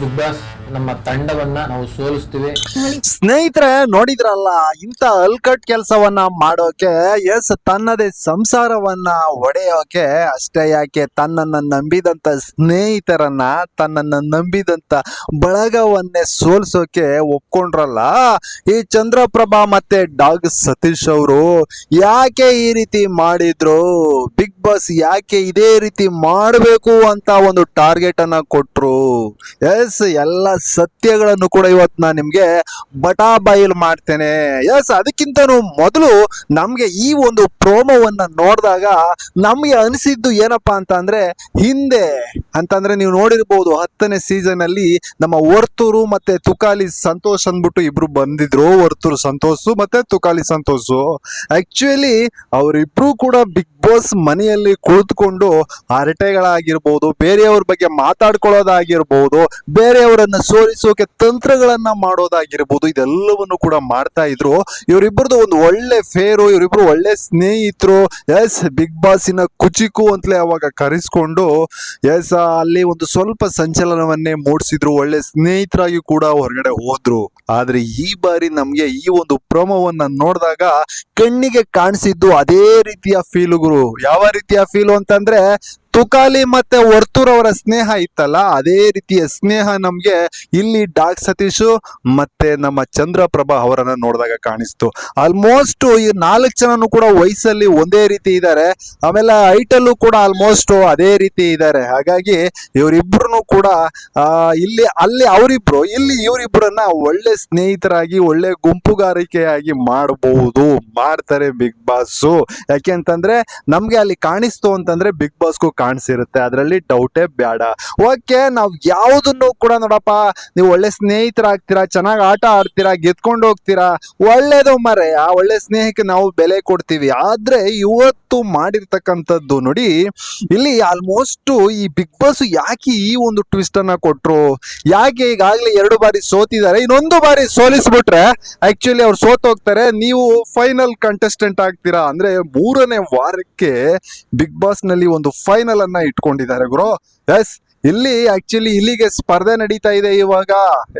Big boss ನಮ್ಮ ತಂಡವನ್ನ ನಾವು ಸೋಲಿಸ್ತೀವಿ. ಸ್ನೇಹಿತರೆ, ನೋಡಿದ್ರಲ್ಲ ಇಂತ ಅಲ್ಕಟ್ ಕೆಲಸವನ್ನ ಮಾಡೋಕೆ, ಎಸ್ ತನ್ನದೇ ಸಂಸಾರವನ್ನ ಒಡೆಯೋಕೆ, ಅಷ್ಟೇ ಯಾಕೆ ತನ್ನನ್ನ ನಂಬಿದಂತ ಸ್ನೇಹಿತರನ್ನ, ತನ್ನನ್ನ ನಂಬಿದಂತ ಬಳಗವನ್ನೇ ಸೋಲ್ಸೋಕೆ ಒಪ್ಕೊಂಡ್ರಲ್ಲ? ಈ ಚಂದ್ರಪ್ರಭಾ ಮತ್ತೆ ಡಾಗ್ ಸತೀಶ್ ಅವರು ಯಾಕೆ ಈ ರೀತಿ ಮಾಡಿದ್ರು? ಬಿಗ್ ಬಾಸ್ ಯಾಕೆ ಇದೇ ರೀತಿ ಮಾಡಬೇಕು ಅಂತ ಒಂದು ಟಾರ್ಗೆಟ್ ಅನ್ನ ಕೊಟ್ರು? ಎಸ್ ಎಲ್ಲ ಸತ್ಯಗಳನ್ನು ಕೂಡ ಇವತ್ತು ನಾನು ನಿಮ್ಗೆ ಬಟಾ ಮಾಡ್ತೇನೆ. ಎಸ್ ಅದಕ್ಕಿಂತನೂ ಮೊದಲು ನಮ್ಗೆ ಈ ಒಂದು ಪ್ರೋಮೋವನ್ನ ನೋಡಿದಾಗ ನಮ್ಗೆ ಅನಿಸಿದ್ದು ಏನಪ್ಪಾ ಅಂತ ಅಂದ್ರೆ ಹಿಂದೆ ಅಂತಂದ್ರೆ ನೀವು ನೋಡಿರ್ಬೋದು ಹತ್ತನೇ ಸೀಸನ್ ಅಲ್ಲಿ ನಮ್ಮ ವರ್ತೂರು ಮತ್ತೆ ತುಕಾಲಿ ಸಂತೋಷ್ ಅಂದ್ಬಿಟ್ಟು ಇಬ್ರು ಬಂದಿದ್ರು. ವರ್ತೂರು ಸಂತೋಷ್ ಮತ್ತೆ ತುಕಾಲಿ ಸಂತೋಷ್. ಆಕ್ಚುಲಿ ಅವರಿಬ್ರು ಕೂಡ ಬಿಗ್ ಬಾಸ್ ಮನೆಯಲ್ಲಿ ಕುಳಿತುಕೊಂಡು ಹರಟೆಗಳಾಗಿರ್ಬೋದು, ಬೇರೆಯವ್ರ ಬಗ್ಗೆ ಮಾತಾಡ್ಕೊಳ್ಳೋದಾಗಿರ್ಬೋದು, ಬೇರೆಯವರನ್ನ ಸೋಲಿಸೋಕೆ ತಂತ್ರಗಳನ್ನ ಮಾಡೋದಾಗಿರ್ಬೋದು, ಇದೆಲ್ಲವನ್ನು ಕೂಡ ಮಾಡ್ತಾ ಇದ್ರು. ಇವರಿಬ್ಬರದು ಒಂದು ಒಳ್ಳೆ ಫೇರು ಇವರಿಬ್ರು ಒಳ್ಳೆ ಸ್ನೇಹಿತರು. ಎಸ್ ಬಿಗ್ ಬಾಸಿನ ಕುಚಿಕು ಅಂತಲೇ ಅವಾಗ ಕರೆಸ್ಕೊಂಡು ಎಸ್ ಅಲ್ಲಿ ಒಂದು ಸ್ವಲ್ಪ ಸಂಚಲನವನ್ನೇ ಮೂಡಿಸಿದ್ರು, ಒಳ್ಳೆ ಸ್ನೇಹಿತರಾಗಿ ಕೂಡ ಹೊರಗಡೆ ಹೋದ್ರು. ಆದ್ರೆ ಈ ಬಾರಿ ನಮ್ಗೆ ಈ ಒಂದು ಪ್ರೋಮೋವನ್ನ ನೋಡಿದಾಗ ಕಣ್ಣಿಗೆ ಕಾಣಿಸಿದ್ದು ಅದೇ ರೀತಿಯ ಫೀಲುಗಳು ಯಾವ ರೀತಿಯ ಫೀಲು ಅಂತಂದ್ರೆ ತುಕಾಲಿ ಮತ್ತೆ ವರ್ತೂರ್ ಅವರ ಸ್ನೇಹ ಇತ್ತಲ್ಲ, ಅದೇ ರೀತಿಯ ಸ್ನೇಹ ನಮ್ಗೆ ಇಲ್ಲಿ ಡಾಕ್ ಸತೀಶು ಮತ್ತೆ ನಮ್ಮ ಚಂದ್ರಪ್ರಭಾ ಅವರನ್ನ ನೋಡಿದಾಗ ಕಾಣಿಸ್ತು. ಆಲ್ಮೋಸ್ಟ್ ಈ ನಾಲ್ಕು ಜನನು ಕೂಡ ವಯಸ್ಸಲ್ಲಿ ಒಂದೇ ರೀತಿ ಇದ್ದಾರೆ ಆಮೇಲೆ ಐಟಲ್ಲೂ ಕೂಡ ಆಲ್ಮೋಸ್ಟ್ ಅದೇ ರೀತಿ ಇದ್ದಾರೆ ಹಾಗಾಗಿ ಇವರಿಬ್ರು ಕೂಡ ಇಲ್ಲಿ, ಅಲ್ಲಿ ಅವರಿಬ್ರು, ಇಲ್ಲಿ ಇವರಿಬ್ರನ್ನ ಒಳ್ಳೆ ಸ್ನೇಹಿತರಾಗಿ, ಒಳ್ಳೆ ಗುಂಪುಗಾರಿಕೆಯಾಗಿ ಮಾಡಬಹುದು ಮಾಡ್ತಾರೆ ಬಿಗ್ ಬಾಸ್ ಯಾಕೆ ಅಂತಂದ್ರೆ ನಮ್ಗೆ ಅಲ್ಲಿ ಕಾಣಿಸ್ತು ಅಂತಂದ್ರೆ ಬಿಗ್ ಬಾಸ್ಗೂ ಕಾಣಿಸಿರುತ್ತೆ ಅದರಲ್ಲಿ ಡೌಟೇ ಬೇಡ. ಓಕೆ ನಾವು ಯಾವುದನ್ನು ಕೂಡ ನೋಡಪ್ಪ, ನೀವು ಒಳ್ಳೆ ಸ್ನೇಹಿತರಾಗ್ತೀರಾ, ಚೆನ್ನಾಗಿ ಆಟ ಆಡ್ತೀರಾ, ಗೆದ್ಕೊಂಡು ಹೋಗ್ತೀರಾ, ಒಳ್ಳೇದು ಮರೆ ಆ ಒಳ್ಳೆ ಸ್ನೇಹಕ್ಕೆ ನಾವು ಬೆಲೆ ಕೊಡ್ತೀವಿ. ಆದ್ರೆ ಇವತ್ತು ಮಾಡಿರ್ತಕ್ಕಂಥದ್ದು ನೋಡಿ, ಇಲ್ಲಿ ಆಲ್ಮೋಸ್ಟ್ ಈ ಬಿಗ್ ಬಾಸ್ ಯಾಕೆ ಈ ಒಂದು ಟ್ವಿಸ್ಟ್ ಅನ್ನ ಕೊಟ್ರು? ಯಾಕೆ ಈಗಾಗಲೇ ಎರಡು ಬಾರಿ ಸೋತಿದ್ದಾರೆ, ಇನ್ನೊಂದು ಬಾರಿ ಸೋಲಿಸ್ಬಿಟ್ರೆ ಆಕ್ಚುಲಿ ಅವ್ರು ಸೋತೋಗ್ತಾರೆ, ನೀವು ಫೈನಲ್ ಕಂಟೆಸ್ಟೆಂಟ್ ಆಗ್ತೀರಾ? ಅಂದ್ರೆ ಮೂರನೇ ವಾರಕ್ಕೆ ಬಿಗ್ ಬಾಸ್ನಲ್ಲಿ ಒಂದು ಫೈನಲ್ ಅನ್ನ ಇಟ್ಕೊಂಡಿದ್ದಾರೆ ಗುರು. ಎಸ್ ಇಲ್ಲಿ ಆಕ್ಚುಲಿ ಇಲ್ಲಿಗೆ ಸ್ಪರ್ಧೆ ನಡೀತಾ ಇದೆ ಇವಾಗ.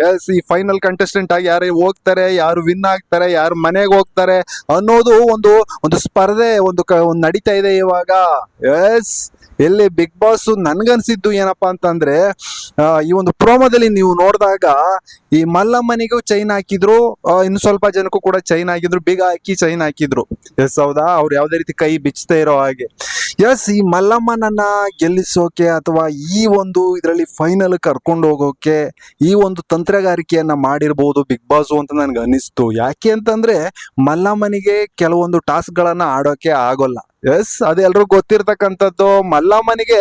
ಎಸ್ ಈ ಫೈನಲ್ ಕಂಟೆಸ್ಟೆಂಟ್ ಆಗಿ ಯಾರು ಹೋಗ್ತಾರೆ, ಯಾರು ವಿನ್ ಆಗ್ತಾರೆ, ಯಾರು ಮನೆಗೆ ಹೋಗ್ತಾರೆ ಅನ್ನೋದು ಒಂದು ಒಂದು ಸ್ಪರ್ಧೆ ಒಂದು ಕ, ಒಂದು ನಡೀತಾ ಇದೆ ಇವಾಗ. ಎಸ್ ಎಲ್ಲಿ ಬಿಗ್ ಬಾಸ್ ನನ್ಗನ್ಸಿದ್ದು ಏನಪ್ಪಾ ಅಂತಂದ್ರೆ ಈ ಒಂದು ಪ್ರೋಮೋದಲ್ಲಿ ನೀವು ನೋಡಿದಾಗ ಈ ಮಲ್ಲಮ್ಮನಿಗೂ ಚೈನ್ ಹಾಕಿದ್ರು ಇನ್ನು ಸ್ವಲ್ಪ ಜನಕ್ಕೂ ಕೂಡ ಚೈನ್ ಹಾಕಿದ್ರು ಬಿಗ ಹಾಕಿ ಚೈನ್ ಹಾಕಿದ್ರು. ಎಸ್ ಹೌದಾ? ಅವ್ರು ಯಾವ್ದೇ ರೀತಿ ಕೈ ಬಿಚ್ಚದೇ ಇರೋ ಹಾಗೆ. ಎಸ್ ಈ ಮಲ್ಲಮ್ಮನನ್ನ ಗೆಲ್ಲಿಸೋಕೆ ಅಥವಾ ಈ ಒಂದು ಇದರಲ್ಲಿ ಫೈನಲ್ ಕರ್ಕೊಂಡು ಹೋಗೋಕೆ ಈ ಒಂದು ತಂತ್ರಗಾರಿಕೆಯನ್ನ ಮಾಡಿರ್ಬೋದು ಬಿಗ್ ಬಾಸ್ ಅಂತ ನನ್ಗೆ ಅನಿಸ್ತು ಯಾಕೆ ಅಂತಂದ್ರೆ ಮಲ್ಲಮ್ಮನಿಗೆ ಕೆಲವೊಂದು ಟಾಸ್ಕ್ ಗಳನ್ನ ಆಡೋಕೆ ಆಗೋಲ್ಲ. ಎಸ್ ಅದು ಎಲ್ರಿಗೂ ಗೊತ್ತಿರ್ತಕ್ಕಂಥದ್ದು. ಮಲ್ಲಮ್ಮನಿಗೆ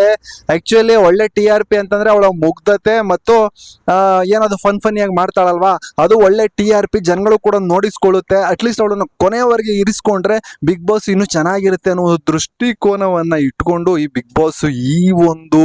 ಆಕ್ಚುಲಿ ಒಳ್ಳೆ ಟಿ ಆರ್ ಪಿ ಅಂತಂದ್ರೆ ಅವಳ ಮುಗ್ಧತೆ ಮತ್ತು ಏನದು ಫನ್ ಫನ್ನಿಯಾಗಿ ಮಾಡ್ತಾಳಲ್ವಾ? ಅದು ಒಳ್ಳೆ ಟಿ ಆರ್ ಪಿ ಜನಗಳು ಕೂಡ ನೋಡಿಸ್ಕೊಳ್ಳುತ್ತೆ. ಅಟ್ಲೀಸ್ಟ್ ಅವಳನ್ನು ಕೊನೆಯವರೆಗೆ ಇರಿಸ್ಕೊಂಡ್ರೆ ಬಿಗ್ ಬಾಸ್ ಇನ್ನೂ ಚೆನ್ನಾಗಿರುತ್ತೆ ಅನ್ನೋ ದೃಷ್ಟಿಕೋನವನ್ನ ಇಟ್ಕೊಂಡು ಈ ಬಿಗ್ ಬಾಸ್ ಈ ಒಂದು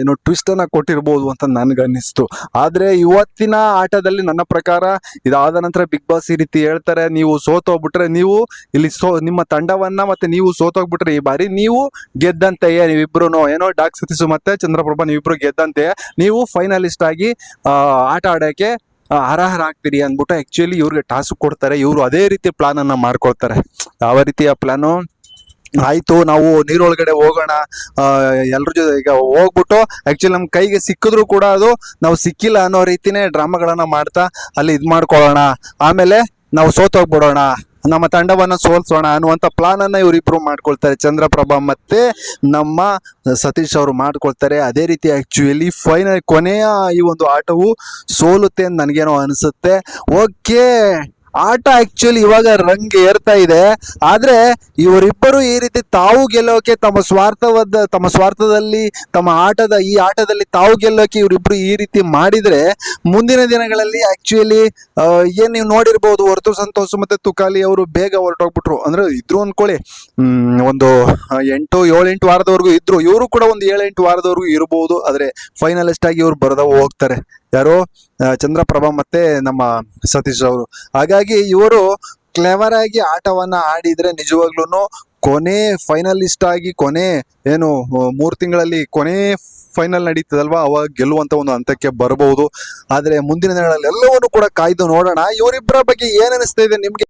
ಏನು ಟ್ವಿಸ್ಟ್ ಅನ್ನ ಕೊಟ್ಟಿರ್ಬೋದು ಅಂತ ನನ್ಗನ್ನಿಸ್ತು. ಆದ್ರೆ ಇವತ್ತಿನ ಆಟದಲ್ಲಿ ನನ್ನ ಪ್ರಕಾರ ಇದಾದ ನಂತರ ಬಿಗ್ ಬಾಸ್ ಈ ರೀತಿ ಹೇಳ್ತಾರೆ, ನೀವು ಸೋತೋಗ್ಬಿಟ್ರೆ ನೀವು ಇಲ್ಲಿ ಸೋ, ನಿಮ್ಮ ತಂಡವನ್ನ ಮತ್ತೆ ನೀವು ಸೋತೋಗ್ಬಿಟ್ರೆ. ಈ ಬಾರಿ ನೀವು ಗೆದ್ದಂತೆಯೇ ನೀವಿಬ್ರು ಏನೋ ಡಾಕ್ ಸತೀಶು ಮತ್ತೆ ಚಂದ್ರಪ್ರಭಾ ನೀವಿಬ್ರು ಗೆದ್ದಂತೆ. ನೀವು ಫೈನಲಿಸ್ಟ್ ಆಗಿ ಆಟ ಆಡೋಕೆ ಅರ್ಹರಾಗ್ತೀರಿ ಅಂದ್ಬಿಟ್ಟು ಆ್ಯಕ್ಚುಲಿ ಇವ್ರಿಗೆ ಟಾಸ್ಕ್ ಕೊಡ್ತಾರೆ. ಇವರು ಅದೇ ರೀತಿ ಪ್ಲಾನ್ ಅನ್ನ ಮಾಡ್ಕೊಳ್ತಾರೆ. ಯಾವ ರೀತಿಯ ಪ್ಲಾನು ಆಯ್ತು, ನಾವು ನೀರೊಳಗಡೆ ಹೋಗೋಣ. ಎಲ್ಲರ ಜೊತೆ ಈಗ ಹೋಗ್ಬಿಟ್ಟು ಆ್ಯಕ್ಚುಲಿ ನಮ್ಮ ಕೈಗೆ ಸಿಕ್ಕಿದ್ರು ಕೂಡ ಅದು ನಾವು ಸಿಕ್ಕಿಲ್ಲ ಅನ್ನೋ ರೀತಿನೇ ಡ್ರಾಮಾಗಳನ್ನು ಮಾಡ್ತಾ ಅಲ್ಲಿ ಇದು ಮಾಡ್ಕೊಳ್ಳೋಣ. ಆಮೇಲೆ ನಾವು ಸೋತೋಗ್ಬಿಡೋಣ. ನಮ್ಮ ತಂಡವನ್ನ ಸೋಲ್ಸೋಣ ಅನ್ನುವಂಥ ಪ್ಲಾನ್ ಅನ್ನ ಇವರಿಬ್ರು ಮಾಡ್ಕೊಳ್ತಾರೆ. ಚಂದ್ರಪ್ರಭಾ ಮತ್ತೆ ನಮ್ಮ ಸತೀಶ್ ಅವರು ಮಾಡ್ಕೊಳ್ತಾರೆ. ಅದೇ ರೀತಿ ಆ್ಯಕ್ಚುಲಿ ಫೈನಲ್ ಕೊನೆಯ ಈ ಒಂದು ಆಟವು ಸೋಲುತ್ತೆ ಅಂತ ನನಗೇನೋ ಅನಿಸುತ್ತೆ. ಓಕೆ ಆಟ ಆಕ್ಚುಲಿ ಇವಾಗ ರಂಗ್ ಏರ್ತಾ ಇದೆ. ಆದ್ರೆ ಇವರಿಬ್ಬರು ಈ ರೀತಿ ತಾವು ಗೆಲ್ಲೋಕೆ ತಮ್ಮ ಸ್ವಾರ್ಥವಾದ ತಮ್ಮ ಸ್ವಾರ್ಥದಲ್ಲಿ, ತಮ್ಮ ಆಟದ, ಈ ಆಟದಲ್ಲಿ ತಾವು ಗೆಲ್ಲೋಕೆ ಇವರಿಬ್ರು ಈ ರೀತಿ ಮಾಡಿದ್ರೆ ಮುಂದಿನ ದಿನಗಳಲ್ಲಿ ಆಕ್ಚುಲಿ ಏನ್ ನೀವು ನೋಡಿರ್ಬೋದು ಹೊರತು ಸಂತೋಷ್ ಮತ್ತೆ ತುಕಾಲಿ ಅವರು ಬೇಗ ಹೊರಟೋಗ್ಬಿಟ್ರು. ಅಂದ್ರೆ ಇದ್ರು ಅನ್ಕೊಳ್ಳಿ. ಒಂದು ಎಂಟು, ಏಳೆಂಟು ವಾರದವರೆಗೂ ಇದ್ರು. ಇವರು ಕೂಡ ಒಂದು ಏಳೆಂಟು ವಾರದವರೆಗೂ ಇರಬಹುದು ಆದ್ರೆ ಫೈನಲಿಸ್ಟ್ ಆಗಿ ಇವ್ರು ಬರದ ಹೋಗ್ತಾರೆ. ಯಾರು ಚಂದ್ರಪ್ರಭ ಮತ್ತೆ ನಮ್ಮ ಸತೀಶ್ ಅವರು. ಹಾಗಾಗಿ ಇವರು ಕ್ಲೆವರ್ ಆಗಿ ಆಟವನ್ನ ಆಡಿದ್ರೆ ನಿಜವಾಗ್ಲೂ ಕೊನೆ ಫೈನಲಿಸ್ಟ್ ಆಗಿ ಕೊನೆ ಏನು ಮೂರು ತಿಂಗಳಲ್ಲಿ ಕೊನೆ ಫೈನಲ್ ನಡೀತದಲ್ವಾ? ಅವಾಗ ಗೆಲ್ಲುವಂತ ಒಂದು ಹಂತಕ್ಕೆ ಬರಬಹುದು. ಆದ್ರೆ ಮುಂದಿನ ದಿನಗಳಲ್ಲಿ ಎಲ್ಲವನ್ನು ಕೂಡ ಕಾಯ್ದು ನೋಡೋಣ. ಇವರಿಬ್ಬರ ಬಗ್ಗೆ ಏನ್ ಅನಿಸ್ತಾ ಇದೆ ನಿಮ್ಗೆ?